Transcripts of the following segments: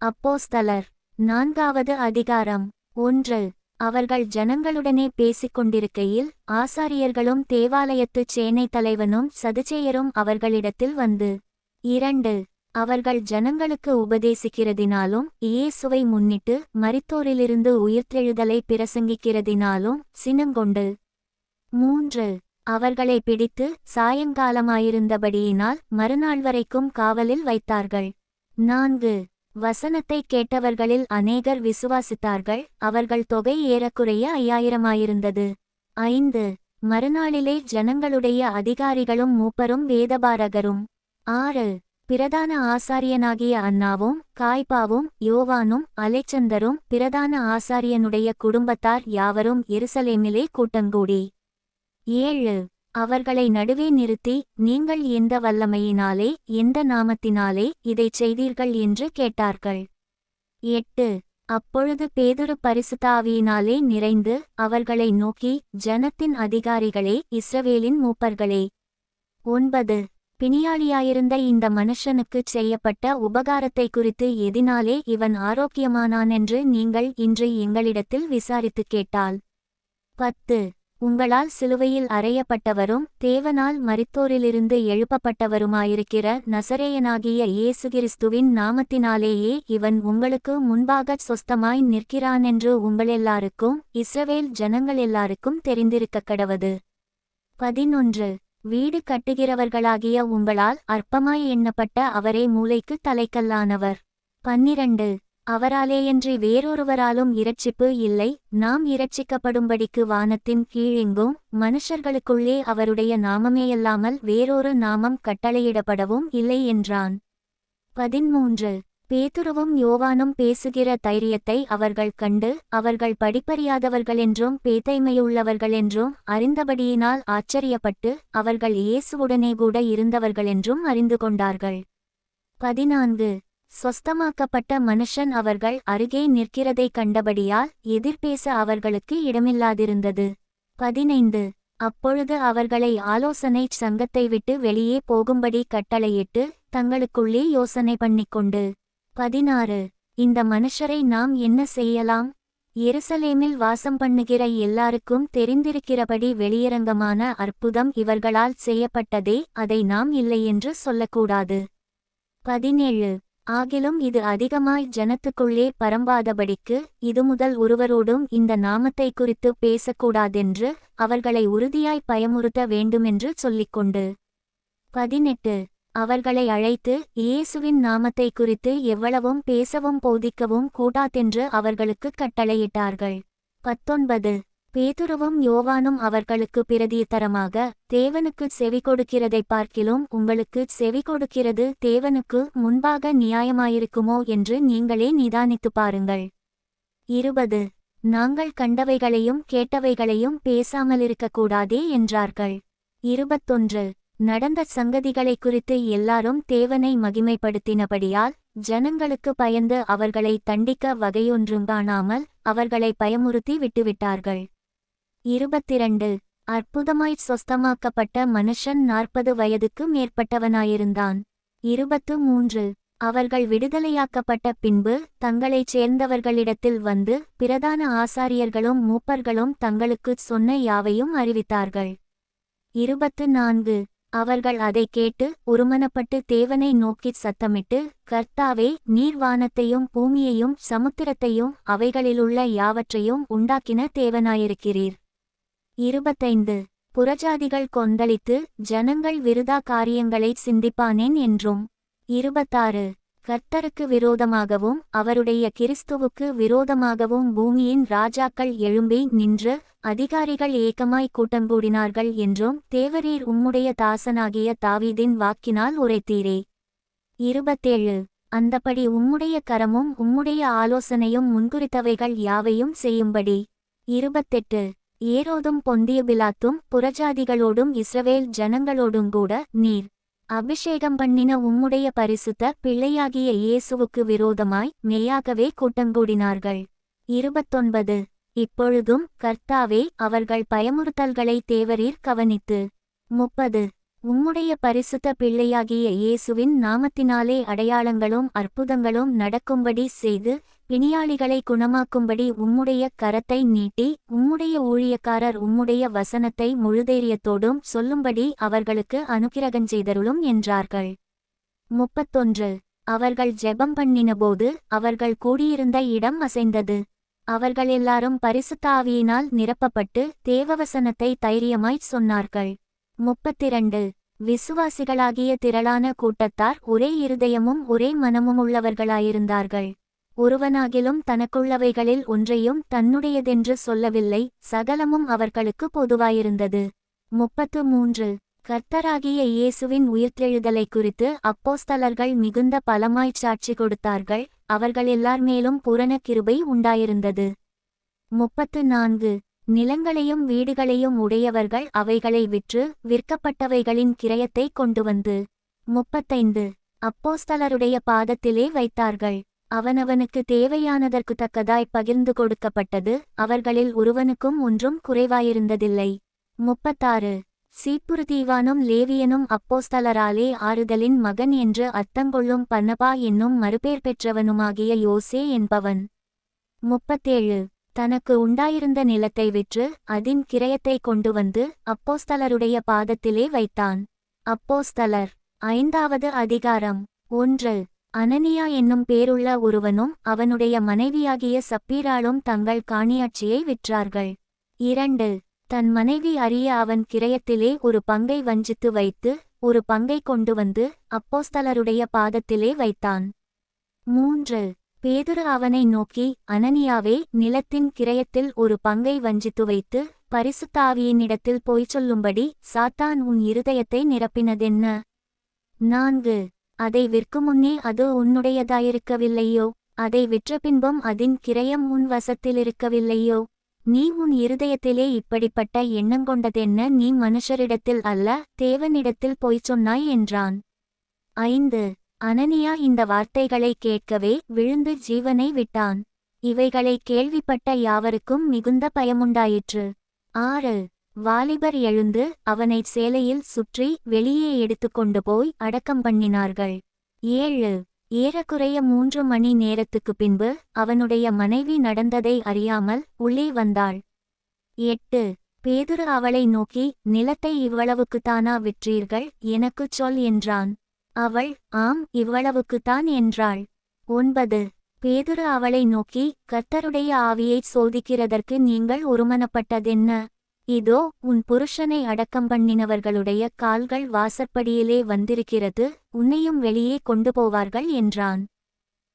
அப்போஸ்தலர். நான்காவது அதிகாரம். ஒன்று. அவர்கள் ஜனங்களுடனே பேசிக்கொண்டிருக்கையில் ஆசாரியர்களும் தேவாலயத்துச் சேனைத் தலைவனும் சதுச்சேயரும் அவர்களிடத்தில் வந்து இரண்டு. அவர்கள் ஜனங்களுக்கு உபதேசிக்கிறதினாலும் இயேசுவை முன்னிட்டு மரித்தோரிலிருந்து உயிர்த்தெழுதலை பிரசங்கிக்கிறதினாலும் சினங்கொண்டு மூன்று. அவர்களை பிடித்து சாயங்காலமாயிருந்தபடியினால் மறுநாள் வரைக்கும் காவலில் வைத்தார்கள். நான்கு. வசனத்தை கேட்டவர்களில் அநேகர் விசுவாசித்தார்கள் அவர்கள் தொகை ஏறக்குறைய ஐயாயிரமாயிருந்தது. ஐந்து. மறுநாளிலே ஜனங்களுடைய அதிகாரிகளும் மூப்பரும் வேதபாரகரும். ஆறு. பிரதான ஆசாரியனாகிய அண்ணாவும் காய்பாவும் யோவானும் அலெச்சந்தரும் பிரதான ஆசாரியனுடைய குடும்பத்தார் யாவரும் எருசலேமிலே கூட்டங்கூடி. ஏழு. அவர்களை நடுவே நிறுத்தி நீங்கள் எந்த வல்லமையினாலே எந்த நாமத்தினாலே இதைச் செய்தீர்கள்? என்று கேட்டார்கள். எட்டு. அப்பொழுது பேதுரு பரிசுத்தாவியினாலே நிறைந்து அவர்களை நோக்கி ஜனத்தின் அதிகாரிகளே இஸ்ரவேலின் மூப்பர்களே. ஒன்பது. பிணியாளியாயிருந்த இந்த மனுஷனுக்குச் செய்யப்பட்ட உபகாரத்தை குறித்து எதினாலே இவன் ஆரோக்கியமானானென்று நீங்கள் இன்று எங்களிடத்தில் விசாரித்துக் கேட்டால். பத்து. உங்களால் சிலுவையில் அறையப்பட்டவரும் தேவனால் மரித்தோரிலிருந்து எழுப்பப்பட்டவருமாயிருக்கிற நசரேயனாகிய இயேசு கிறிஸ்துவின் நாமத்தினாலேயே இவன் உங்களுக்கு முன்பாகச் சொஸ்தமாய் நிற்கிறானென்று உங்களெல்லாருக்கும் இஸ்ரவேல் ஜனங்கள் எல்லாருக்கும் கடவது பதினொன்று. வீடு கட்டுகிறவர்களாகிய உங்களால் அற்பமாய் எண்ணப்பட்ட அவரே மூளைக்கு தலைக்கல்லானவர். பன்னிரண்டு. அவராலேயன்றி வேறொருவராலும் இரட்சிப்பு இல்லை. நாம் இரட்சிக்கப்படும்படிக்கு வானத்தின் கீழெங்கும் மனுஷர்களுக்குள்ளே அவருடைய நாமமேயல்லாமல் வேறொரு நாமம் கட்டளையிடப்படவும் இல்லை என்றான். பதிமூன்று பேதுருவும் யோவானும் பேசுகிற தைரியத்தை அவர்கள் கண்டு அவர்கள் படிப்பறியாதவர்களென்றும் பேதைமையுள்ளவர்களென்றும் அறிந்தபடியினால் ஆச்சரியப்பட்டு அவர்கள் இயேசுவுடனே கூட இருந்தவர்களென்றும் அறிந்து கொண்டார்கள். பதினான்கு. சொஸ்தமாக்கப்பட்ட மனுஷன் அவர்கள் அருகே நிற்கிறதைக் கண்டபடியால் எதிர்பேச அவர்களுக்கு இடமில்லாதிருந்தது. பதினைந்து. அப்பொழுது அவர்களை ஆலோசனை சங்கத்தை விட்டு வெளியே போகும்படி கட்டளையிட்டு தங்களுக்குள்ளே யோசனை பண்ணிக்கொண்டு. பதினாறு. இந்த மனுஷரை நாம் என்ன செய்யலாம்? எருசலேமில் வாசம் பண்ணுகிற எல்லாருக்கும் தெரிந்திருக்கிறபடி வெளியரங்கமான அற்புதம் இவர்களால் செய்யப்பட்டதே அதை நாம் இல்லையென்று சொல்லக்கூடாது. பதினேழு. ஆகிலும் இது அதிகமாய் ஜனத்துக்குள்ளே பரம்பாதபடிக்கு இது முதல் ஒருவரோடும் இந்த நாமத்தை குறித்து பேசக்கூடாதென்று அவர்களை உறுதியாய் பயமுறுத்த வேண்டுமென்று சொல்லிக்கொண்டு. பதினெட்டு. அவர்களை அழைத்து இயேசுவின் நாமத்தை குறித்து எவ்வளவும் பேசவும் போதிக்கவும் கூடாதென்று அவர்களுக்கு கட்டளையிட்டார்கள். பத்தொன்பது. பேதுருவும் யோவானும் அவர்களுக்கு பிரதித்தரமாக தேவனுக்கு செவி கொடுக்கிறதை பார்க்கிலும் உங்களுக்கு செவி கொடுக்கிறது தேவனுக்கு முன்பாக நியாயமாயிருக்குமோ என்று நீங்களே நிதானித்து பாருங்கள். இருபது. நாங்கள் கண்டவைகளையும் கேட்டவைகளையும் பேசாமலிருக்கக்கூடாதே என்றார்கள். இருபத்தொன்று. நடந்த சங்கதிகளை குறித்து எல்லாரும் தேவனை மகிமைப்படுத்தினபடியால் ஜனங்களுக்கு பயந்து அவர்களை தண்டிக்க வகையொன்றும் காணாமல் அவர்களை பயமுறுத்தி விட்டுவிட்டார்கள். இருபத்திரண்டு. அற்புதமாய்ச் சொஸ்தமாக்கப்பட்ட மனுஷன் நாற்பது வயதுக்கு மேற்பட்டவனாயிருந்தான். இருபத்து மூன்று. அவர்கள் விடுதலையாக்கப்பட்ட பின்பு தங்களைச் சேர்ந்தவர்களிடத்தில் வந்து பிரதான ஆசாரியர்களும் மூப்பர்களும் தங்களுக்குச் சொன்ன யாவையும் அறிவித்தார்கள். இருபத்து நான்கு. அவர்கள் அதைக் கேட்டு ஒருமனப்பட்டு தேவனை நோக்கிச் சத்தமிட்டு கர்த்தாவே நீர் வானத்தையும் பூமியையும் சமுத்திரத்தையும் அவைகளிலுள்ள யாவற்றையும் உண்டாக்கின தேவனாயிருக்கிறீர். இருபத்தைந்து. புறஜாதிகள் கொந்தளித்து ஜனங்கள் விருதா காரியங்களை சிந்திப்பானேன்? என்றும். இருபத்தாறு. கர்த்தருக்கு விரோதமாகவும் அவருடைய கிறிஸ்துவுக்கு விரோதமாகவும் பூமியின் ராஜாக்கள் எழும்பி நின்று அதிகாரிகள் ஏக்கமாய் கூட்டங்கூடினார்கள் என்றும் தேவரீர் உம்முடைய தாசனாகிய தாவீதின் வாக்கினால் உரைத்தீரே. இருபத்தேழு. அந்தபடி உம்முடைய கரமும் உம்முடைய ஆலோசனையும் முன்குறித்தவைகள் யாவையும் செய்யும்படி? இருபத்தெட்டு. ஏரோதும் பொந்திய பிலாத்தும் புறஜாதிகளோடும் இஸ்ரவேல் ஜனங்களோடும் கூட நீர். அபிஷேகம் பண்ணின உம்முடைய பரிசுத்த பிள்ளையாகிய இயேசுவுக்கு விரோதமாய் மெய்யாகவே கூட்டங்கூடினார்கள். இருபத்தொன்பது. இப்பொழுதும் கர்த்தாவே அவர்கள் பயமுறுத்தல்களை தேவரீர் கவனித்து. முப்பது. உம்முடைய பரிசுத்த பிள்ளையாகிய இயேசுவின் நாமத்தினாலே அடையாளங்களும் அற்புதங்களும் நடக்கும்படி செய்து பிணியாளிகளை குணமாக்கும்படி உம்முடைய கரத்தை நீட்டி உம்முடைய ஊழியக்காரர் உம்முடைய வசனத்தை முழுதைரியத்தோடும் சொல்லும்படி அவர்களுக்கு அனுக்கிரகஞ்செய்தருளும் என்றார்கள். முப்பத்தொன்று. அவர்கள் ஜெபம் பண்ணினபோது அவர்கள் கூடியிருந்த இடம் அசைந்தது. அவர்கள் எல்லாரும் பரிசுத்த ஆவியினால் நிரப்பப்பட்டு தேவவசனத்தை தைரியமாய்ச் சொன்னார்கள். முப்பத்திரண்டு. விசுவாசிகளாகிய திரளான கூட்டத்தார் ஒரே இருதயமும் ஒரே மனமும் உள்ளவர்களாயிருந்தார்கள் ஒருவனாகிலும் தனக்குள்ளவைகளில் ஒன்றையும் தன்னுடையதென்று சொல்லவில்லை சகலமும் அவர்களுக்கு பொதுவாயிருந்தது. முப்பத்து மூன்று. கர்த்தராகிய இயேசுவின் உயிர்த்தெழுதலை குறித்து அப்போஸ்தலர்கள் மிகுந்த பலமாய்ச் சாட்சி கொடுத்தார்கள் அவர்கள் எல்லார் மேலும் பூரண கிருபை உண்டாயிருந்தது. முப்பத்து நான்கு. நிலங்களையும் வீடுகளையும் உடையவர்கள் அவைகளை விற்று விற்கப்பட்டவைகளின் கிரயத்தை கொண்டு வந்து முப்பத்தைந்து. அப்போஸ்தலருடைய பாதத்திலே வைத்தார்கள். அவனவனுக்கு தேவையானதற்கு தக்கதாய் பகிர்ந்து கொடுக்கப்பட்டது அவர்களில் ஒருவனுக்கும் ஒன்றும் குறைவாயிருந்ததில்லை. முப்பத்தாறு. சீப்புரு தீவானும் லேவியனும் அப்போஸ்தலராலே ஆறுதலின் மகன் என்று அர்த்தங்கொள்ளும் பன்னபா என்னும் மறுபேர் பெற்றவனுமாகிய யோசே என்பவன். முப்பத்தேழு. தனக்கு உண்டாயிருந்த நிலத்தை விற்று அதின் கிரயத்தை கொண்டு வந்து அப்போஸ்தலருடைய பாதத்திலே வைத்தான். அப்போஸ்தலர் ஐந்தாவது அதிகாரம் ஒன்று. அனனியா என்னும் பேருள்ள ஒருவனும் அவனுடைய மனைவியாகிய சப்பீராளும் தங்கள் காணியாட்சியை விற்றார்கள். இரண்டு. தன் மனைவி அறிய அவன் கிரயத்திலே ஒரு பங்கை வஞ்சித்து வைத்து ஒரு பங்கை கொண்டு வந்து அப்போஸ்தலருடைய பாதத்திலே வைத்தான். மூன்று. பேதுரு அவனை நோக்கி அனனியாவே நிலத்தின் கிரயத்தில் ஒரு பங்கை வஞ்சித்து வைத்து பரிசுத்தாவியினிடத்தில் போய்ச் சொல்லும்படி சாத்தான் உன் இருதயத்தை நிரப்பினதென்ன? நான்கு. அதை விற்குமுன்னே அது உன்னுடையதாயிருக்கவில்லையோ? அதை விற்ற பின்பும் அதன் கிரயம் உன் வசத்திலிருக்கவில்லையோ? நீ உன் இருதயத்திலே இப்படிப்பட்ட எண்ணங்கொண்டதென்ன நீ மனுஷரிடத்தில் அல்ல தேவனிடத்தில் பொய்ச் சொன்னாய் என்றான். ஐந்து. அனனியா இந்த வார்த்தைகளை கேட்கவே விழுந்து ஜீவனை விட்டான். இவைகளை கேள்விப்பட்ட யாவருக்கும் மிகுந்த பயமுண்டாயிற்று. ஆறு. வாலிபர் எழுந்து அவனை சேலையில் சுற்றி வெளியே எடுத்துக்கொண்டு போய் அடக்கம் பண்ணினார்கள். ஏழு. ஏறக்குறைய மூன்று மணி நேரத்துக்கு பின்பு அவனுடைய மனைவி நடந்ததை அறியாமல் உள்ளே வந்தாள். எட்டு. பேதுரு அவளை நோக்கி நிலத்தை இவ்வளவுக்குத்தானா விற்றீர்கள்? எனக்குச் சொல் என்றான். அவள் ஆம் இவ்வளவுக்குத்தான் என்றாள். ஒன்பது. பேதுரு அவளை நோக்கி கர்த்தருடைய ஆவியைச் சோதிக்கிறதற்கு நீங்கள் ஒருமனப்பட்டதென்ன? இதோ உன் புருஷனை அடக்கம் பண்ணினவர்களுடைய கால்கள் வாசற்படியிலே வந்திருக்கிறது உன்னையும் வெளியே கொண்டு போவார்கள் என்றான்.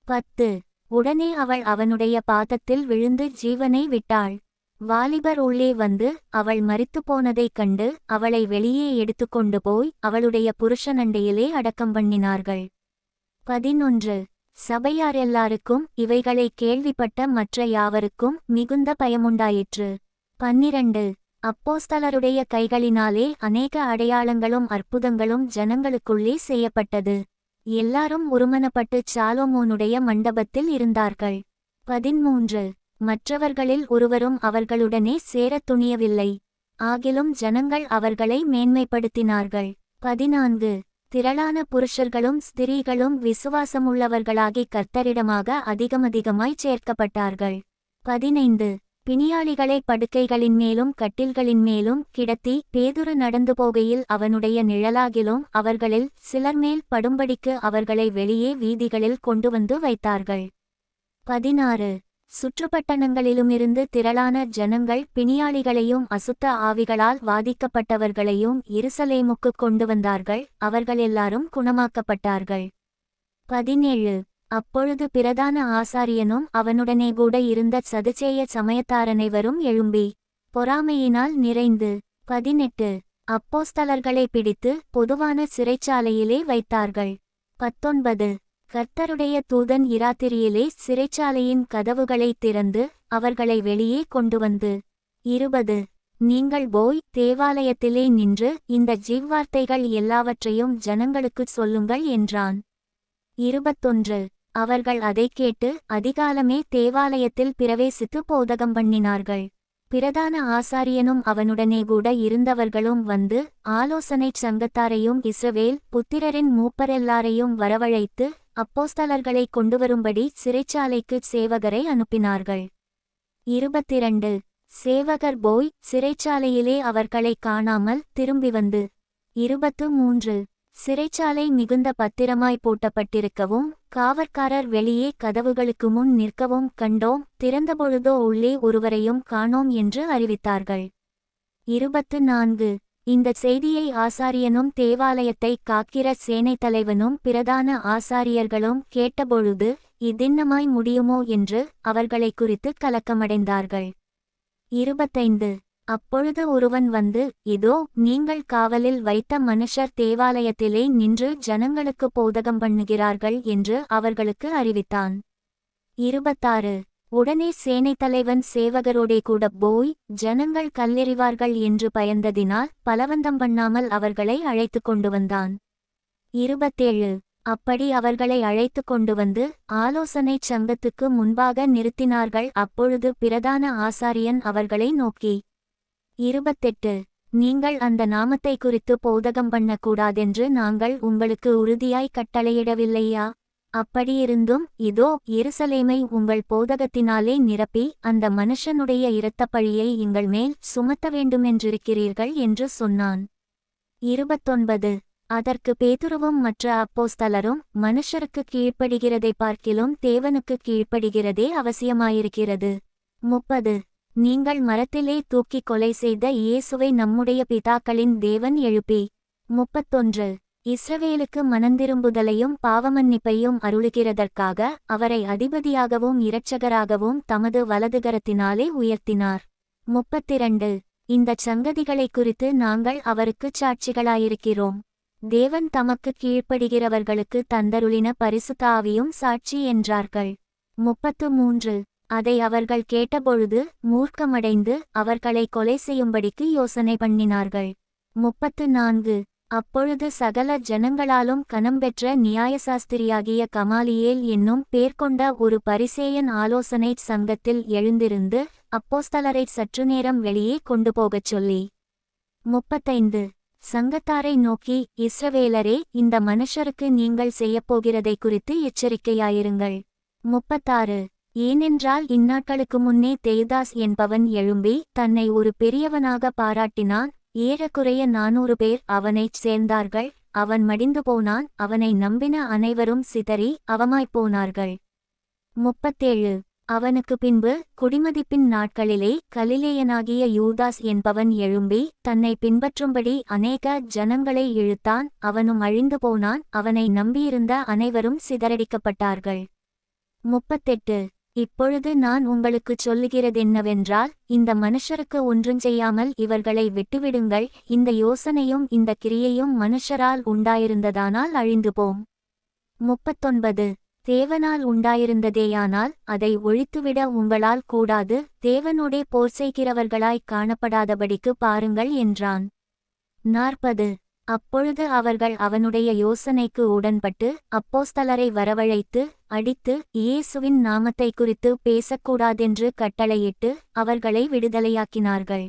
பத்து. உடனே அவள் அவனுடைய பாதத்தில் விழுந்து ஜீவனை விட்டாள். வாலிபர் உள்ளே வந்து அவள் மரித்துப் போனதைக் கண்டு அவளை வெளியே எடுத்துக்கொண்டு போய் அவளுடைய புருஷனண்டையிலே அடக்கம் பண்ணினார்கள். பதினொன்று. சபையார் எல்லாருக்கும் இவைகளை கேள்விப்பட்ட மற்ற யாவருக்கும் மிகுந்த பயமுண்டாயிற்று. பன்னிரண்டு. அப்போஸ்தலருடைய கைகளினாலே அநேக அடையாளங்களும் அற்புதங்களும் ஜனங்களுக்குள்ளே செய்யப்பட்டது. எல்லாரும் ஒருமனப்பட்டு சாலோமோனுடைய மண்டபத்தில் இருந்தார்கள். பதிமூன்று. மற்றவர்களில் ஒருவரும் அவர்களுடனே சேரத் துணியவில்லை. ஆகிலும் ஜனங்கள் அவர்களை மேன்மைப்படுத்தினார்கள். பதினான்கு. திரளான புருஷர்களும் ஸ்திரீகளும் விசுவாசமுள்ளவர்களாகி கர்த்தரிடமாக அதிகமதிகமாய் சேர்க்கப்பட்டார்கள். பதினைந்து. பிணியாளிகளை படுக்கைகளின் மேலும் கட்டில்களின் மேலும் கிடத்தி பேதுரு நடந்து போகையில் அவனுடைய நிழலாகிலும் அவர்களில் சிலர் மேல் படும்படிக்கு அவர்களை வெளியே வீதிகளில் கொண்டு வந்து வைத்தார்கள். பதினாறு. சுற்றுப்பட்டணங்களிலுமிருந்து திரளான ஜனங்கள் பிணியாளிகளையும் அசுத்த ஆவிகளால் வாதிக்கப்பட்டவர்களையும் இருசலேமுக்கு கொண்டு வந்தார்கள் அவர்கள் எல்லாரும் குணமாக்கப்பட்டார்கள். பதினேழு. அப்பொழுது பிரதான ஆசாரியனும் அவனுடனே கூட இருந்த சதுச்சேய சமயத்தாரனைவரும் எழும்பி பொறாமையினால் நிறைந்து. பதினெட்டு. அப்போஸ்தலர்களை பிடித்து பொதுவான சிறைச்சாலையிலே வைத்தார்கள். பத்தொன்பது. கர்த்தருடைய தூதன் இராத்திரியிலே சிறைச்சாலையின் கதவுகளைத் திறந்து அவர்களை வெளியே கொண்டு வந்து இருபது நீங்கள் போய் தேவாலயத்திலே நின்று இந்த ஜீவ்வார்த்தைகள் எல்லாவற்றையும் ஜனங்களுக்குச் சொல்லுங்கள் என்றான். இருபத்தொன்று அவர்கள் அதைக் கேட்டு அதிகாலமே தேவாலயத்தில் பிரவேசித்து போதகம் பண்ணினார்கள். பிரதான ஆசாரியனும் அவனுடனே கூட இருந்தவர்களும் வந்து ஆலோசனைச் சங்கத்தாரையும் இஸ்ரவேல் புத்திரரின் மூப்பரெல்லாரையும் வரவழைத்து அப்போஸ்தலர்களை கொண்டுவரும்படி சிறைச்சாலைக்குச் சேவகரை அனுப்பினார்கள். இருபத்திரண்டு. சேவகர் போய் சிறைச்சாலையிலே அவர்களைக் காணாமல் திரும்பி வந்து. இருபத்து மூன்று சிறைச்சாலை மிகுந்த பத்திரமாய் பூட்டப்பட்டிருக்கவும் காவற்காரர் வெளியே கதவுகளுக்கு முன் நிற்கவும் கண்டோம் திறந்தபொழுதோ உள்ளே ஒருவரையும் காணோம் என்று அறிவித்தார்கள். இருபத்து நான்கு. இந்த செய்தியை ஆசாரியனும் தேவாலயத்தை காக்கிற சேனைத் தலைவனும் பிரதான ஆசாரியர்களும் கேட்டபொழுது இதின்னமாய் முடியுமோ? என்று அவர்களைக் குறித்து கலக்கமடைந்தார்கள். இருபத்தைந்து. அப்பொழுது ஒருவன் வந்து இதோ நீங்கள் காவலில் வைத்த மனுஷர் தேவாலயத்திலே நின்று ஜனங்களுக்கு போதகம் பண்ணுகிறார்கள் என்று அவர்களுக்கு அறிவித்தான். இருபத்தாறு. உடனே சேனைத் தலைவன் சேவகரோடே கூட போய் ஜனங்கள் கல்லெறிவார்கள் என்று பயந்ததினால் பலவந்தம் பண்ணாமல் அவர்களை அழைத்துக் கொண்டு வந்தான். இருபத்தேழு. அப்படி அவர்களை அழைத்து கொண்டு வந்து ஆலோசனைச் சங்கத்துக்கு முன்பாக நிறுத்தினார்கள். அப்பொழுது பிரதான ஆசாரியன் அவர்களை நோக்கி இருபத்தெட்டு. நீங்கள் அந்த நாமத்தை குறித்து போதகம் பண்ணக்கூடாதென்று நாங்கள் உங்களுக்கு உறுதியாய் கட்டளையிடவில்லையா? அப்படியிருந்தும் இதோ எருசலேமை உங்கள் போதகத்தினாலே நிரப்பி அந்த மனுஷனுடைய இரத்தப்பழியை எங்கள் மேல் சுமத்த வேண்டுமென்றிருக்கிறீர்கள் என்று சொன்னான். இருபத்தொன்பது. அதற்கு பேதுருவும் மற்ற அப்போஸ்தலரும் மனுஷருக்கு கீழ்ப்படுகிறதை பார்க்கிலும் தேவனுக்கு கீழ்ப்படுகிறதே அவசியமாயிருக்கிறது. முப்பது. நீங்கள் மரத்திலே தூக்கிக் கொலை செய்த இயேசுவை நம்முடைய பிதாக்களின் தேவன் எழுப்பி. முப்பத்தொன்று. இஸ்ரவேலுக்கு மனந்திரும்புதலையும் பாவமன்னிப்பையும் அருளுகிறதற்காக அவரை அதிபதியாகவும் இரட்சகராகவும் தமது வலதுகரத்தினாலே உயர்த்தினார். முப்பத்திரண்டு. இந்தச் சங்கதிகளைக் குறித்து நாங்கள் அவருக்குச் சாட்சிகளாயிருக்கிறோம். தேவன் தமக்கு கீழ்ப்படுகிறவர்களுக்கு தந்தருளின பரிசுத்தாவியும் சாட்சி என்றார்கள். முப்பத்து மூன்று அதை அவர்கள் கேட்டபொழுது மூர்க்கமடைந்து அவர்களை கொலை செய்யும்படிக்கு யோசனை பண்ணினார்கள். முப்பத்து நான்கு. அப்பொழுது சகல ஜனங்களாலும் கனம்பெற்ற நியாயசாஸ்திரியாகிய கமாலியேல் என்னும் பேர் கொண்ட ஒரு பரிசேயன் ஆலோசனைச் சங்கத்தில் எழுந்திருந்து அப்போஸ்தலரைச் சற்று நேரம் வெளியே கொண்டு போகச் சொல்லி. முப்பத்தைந்து. சங்கத்தாரை நோக்கி இஸ்ரவேலரே இந்த மனுஷருக்கு நீங்கள் செய்யப்போகிறதை குறித்து எச்சரிக்கையாயிருங்கள். முப்பத்தாறு. ஏனென்றால் இந்நாட்களுக்கு முன்னே தேதாஸ் என்பவன் எழும்பி தன்னை ஒரு பெரியவனாக பாராட்டினான் ஏறக்குறைய நானூறு பேர் அவனைச் சேர்ந்தார்கள். அவன் மடிந்து போனான். அவனை நம்பின அனைவரும் சிதறி அவமாய்ப்போனார்கள் முப்பத்தேழு. அவனுக்கு பின்பு குடிமதிப்பின் நாட்களிலே கலிலேயனாகிய யூதாஸ் என்பவன் எழும்பி தன்னை பின்பற்றும்படி அநேக ஜனங்களை இழுத்தான். அவனும் அழிந்து போனான். அவனை நம்பியிருந்த அனைவரும் சிதறடிக்கப்பட்டார்கள். முப்பத்தெட்டு. இப்பொழுது நான் உங்களுக்குச் சொல்லுகிறதென்னவென்றால் இந்த மனுஷருக்கு ஒன்றும் செய்யாமல் இவர்களை விட்டுவிடுங்கள் இந்த யோசனையும் இந்த கிரியையும் மனுஷரால் உண்டாயிருந்ததானால் அழிந்து போம் முப்பத்தொன்பது. தேவனால் உண்டாயிருந்ததேயானால் அதை ஒழித்துவிட உங்களால் கூடாது தேவனோடே போர் செய்கிறவர்களாய் காணப்படாதபடிக்கு பாருங்கள் என்றான். நாற்பது. அப்பொழுது அவர்கள் அவனுடைய யோசனைக்கு உடன்பட்டு அப்போஸ்தலரை வரவழைத்து அடித்து இயேசுவின் நாமத்தை குறித்து பேசக்கூடாதென்று கட்டளையிட்டு அவர்களை விடுதலையாக்கினார்கள்.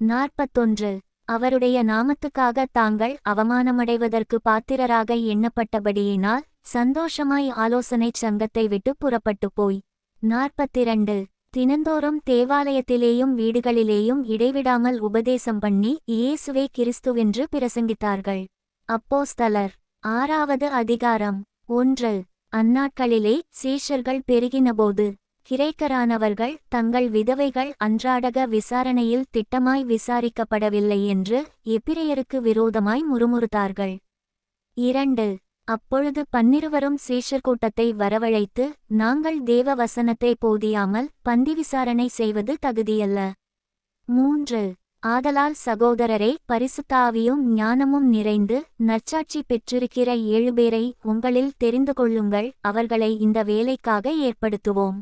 நாற்பத்தொன்று. அவருடைய நாமத்துக்காக தாங்கள் அவமானமடைவதற்கு பாத்திரராக எண்ணப்பட்டபடியினால் சந்தோஷமாய் ஆலோசனைச் சங்கத்தை விட்டு புறப்பட்டு போய். நாற்பத்திரண்டு. தினந்தோறும் தேவாலயத்திலேயும் வீடுகளிலேயும் இடைவிடாமல் உபதேசம் பண்ணி இயேசுவே கிறிஸ்துவென்று பிரசங்கித்தார்கள். அப்போஸ்தலர். ஆறாவது அதிகாரம். ஒன்று. அந்நாட்களிலே சீஷர்கள் பெருகினபோது கிரேக்கரானவர்கள் தங்கள் விதவைகள் அன்றாடக விசாரணையில் திட்டமாய் விசாரிக்கப்படவில்லை என்று எபிரேயருக்கு விரோதமாய் முறுமுறுத்தார்கள். இரண்டு அப்பொழுது பன்னிருவரும் சீஷர் கூட்டத்தை வரவழைத்து நாங்கள் தேவ வசனத்தை போதியாமல் பந்தி விசாரணை செய்வது தகுதியல்ல. மூன்று ஆதலால் சகோதரரே பரிசுத்தாவியும் ஞானமும் நிறைந்து நற்சாட்சி பெற்றிருக்கிற ஏழு பேரை உங்களில் தெரிந்து கொள்ளுங்கள் அவர்களை இந்த வேலைக்காக ஏற்படுத்துவோம்.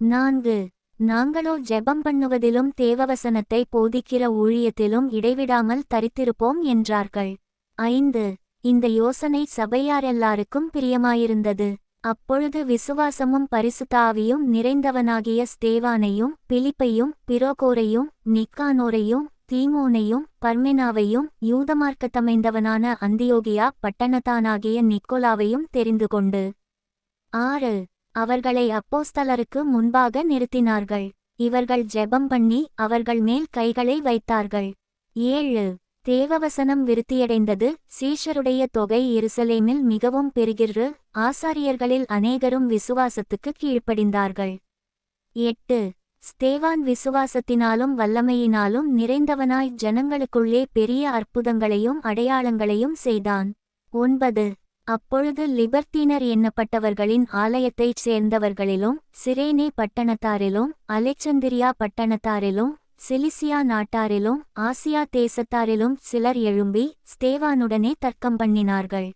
நான்கு. நாங்களோ ஜெபம் பண்ணுவதிலும் தேவவசனத்தை போதிக்கிற ஊழியத்திலும் இடைவிடாமல் தரித்திருப்போம் என்றார்கள். ஐந்து. இந்த யோசனை சபையாரெல்லாருக்கும் பிரியமாயிருந்தது. அப்பொழுது விசுவாசமும் பரிசுத்தாவியும் நிறைந்தவனாகிய ஸ்தேவானையும் பிலிப்பையும் பிரோகோரையும் நிக்கானோரையும் தீமோனையும் பர்மெனாவையும் யூதமார்க்கத்தமைந்தவனான அந்தியோகியா பட்டணத்தானாகிய நிக்கோலாவையும் தெரிந்துகொண்டு ஆறு. அவர்களை அப்போஸ்தலருக்கு முன்பாக நிறுத்தினார்கள். இவர்கள் ஜெபம் பண்ணி அவர்கள் மேல் கைகளை வைத்தார்கள். ஏழு. தேவவசனம் விருத்தியடைந்தது. சீஷருடைய தொகை எருசலேமில் மிகவும் பெருகிறு ஆசாரியர்களில் அநேகரும் விசுவாசத்துக்கு கீழ்ப்படிந்தார்கள். எட்டு. ஸ்தேவான் விசுவாசத்தினாலும் வல்லமையினாலும் நிறைந்தவனாய் ஜனங்களுக்குள்ளே பெரிய அற்புதங்களையும் அடையாளங்களையும் செய்தான். ஒன்பது. அப்பொழுது லிபர்த்தீனர் எண்ணப்பட்டவர்களின் ஆலயத்தைச் சேர்ந்தவர்களிலும் சிரேனே பட்டணத்தாரிலும் அலெக்சந்திரியா பட்டணத்தாரிலும் சிலிசியா நாட்டாரிலும் ஆசியா தேசத்தாரிலும் சிலர் எழும்பி ஸ்தேவானுடனே தர்க்கம் பண்ணினார்கள்.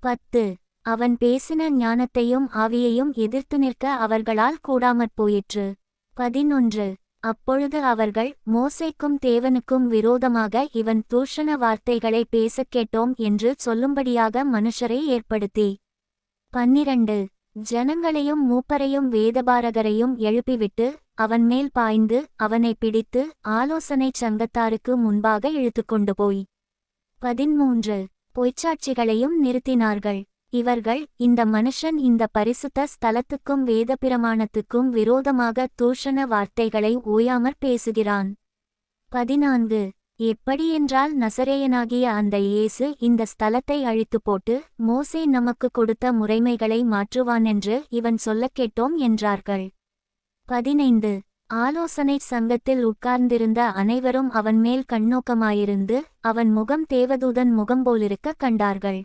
பத்து. அவன் பேசின ஞானத்தையும் ஆவியையும் எதிர்த்து நிற்க அவர்களால் கூடாமற் போயிற்று. பதினொன்று. அப்பொழுது அவர்கள் மோசைக்கும் தேவனுக்கும் விரோதமாக இவன் தூஷண வார்த்தைகளை பேசக் கேட்டோம் என்று சொல்லும்படியாக மனுஷரை ஏற்படுத்தி. பன்னிரண்டு. ஜனங்களையும் மூப்பரையும் வேதபாரகரையும் எழுப்பிவிட்டு அவன் மேல் பாய்ந்து அவனை பிடித்து ஆலோசனைச் சங்கத்தாருக்கு முன்பாக இழுத்துக்கொண்டு போய். பதிமூன்று பொய்ச்சாட்சிகளையும் நிறுத்தினார்கள். இவர்கள் இந்த மனுஷன் இந்த பரிசுத்த ஸ்தலத்துக்கும் வேதபிரமாணத்துக்கும் விரோதமாக தூஷண வார்த்தைகளை ஓயாமற் பேசுகிறான். பதினான்கு. எப்படியென்றால் நசரேயனாகிய அந்த இயேசு இந்த ஸ்தலத்தை அழித்து போட்டு மோசே நமக்கு கொடுத்த முறைமைகளை மாற்றுவானென்று இவன் சொல்லக் கேட்டோம் என்றார்கள். பதினைந்து. ஆலோசனை சங்கத்தில் உட்கார்ந்திருந்த அனைவரும் அவன் மேல் கண்ணோக்கமாயிருந்து அவன் முகம் தேவதூதன் முகம் போலிருக்க கண்டார்கள்.